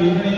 Amen.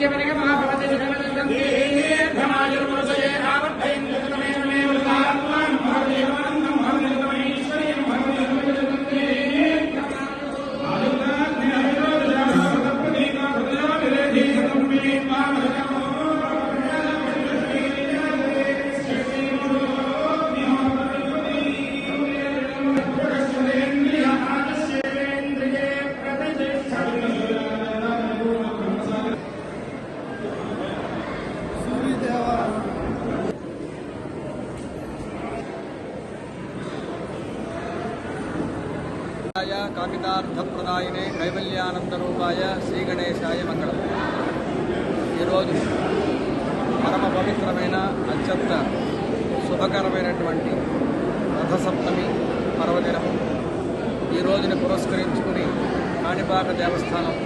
नित्यमनिगमाभवति सुखमनिगन्ति हेयेभ्यमायुर्मृतये आवर्धयन् కామితార్థప్రదాయనే కైవల్యానందరూపాయ శ్రీగణేశాయ మంగళం ఈరోజు పరమ పవిత్రమైన అత్యంత శుభకరమైనటువంటి రథసప్తమి పర్వదినము ఈ రోజుని పురస్కరించుకుని కాణిపాక దేవస్థానం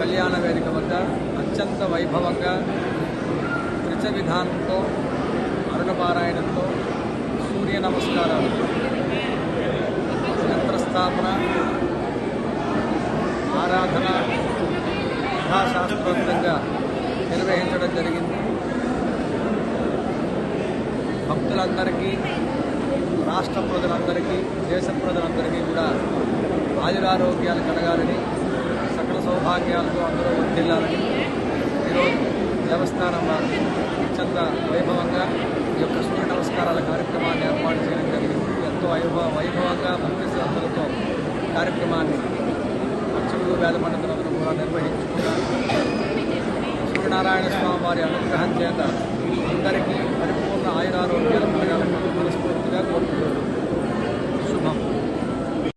కళ్యాణ వేదిక వద్ద అత్యంత వైభవంగా త్రిచ విధానంతో అరుణపారాయణంతో సూర్య నమస్కారాలు యంత్రస్థాపన ఆరాధన కథాశాస్త్రోక్తంగా నిర్వహించడం జరిగింది. భక్తులందరికీ రాష్ట్ర ప్రజలందరికీ దేశ ప్రజలందరికీ కూడా ఆయురారోగ్యాలు కలగాలని సకల సౌభాగ్యాలతో అందరూ వర్తిల్లాలని ఈరోజు దేవస్థానం వారు అత్యంత వైభవంగా ఈ యొక్క సూర్య నమస్కారాల కార్యక్రమాన్ని ఏర్పాటు చేయడం జరిగింది. ఎంతో వైభవ వైభవంగా భక్తి శ్రద్ధలతో కార్యక్రమాన్ని అర్చకులు వేద పండితులందరూ కూడా నిర్వహించుకున్నారు సూర్యనారాయణ స్వామి వారి అనుగ్రహం చేత అందరికీ పరిపూర్ణ ఆయురారోగ్యాలు కలగాలని మనస్ఫూర్తిగా కోరుకుంటున్నాను.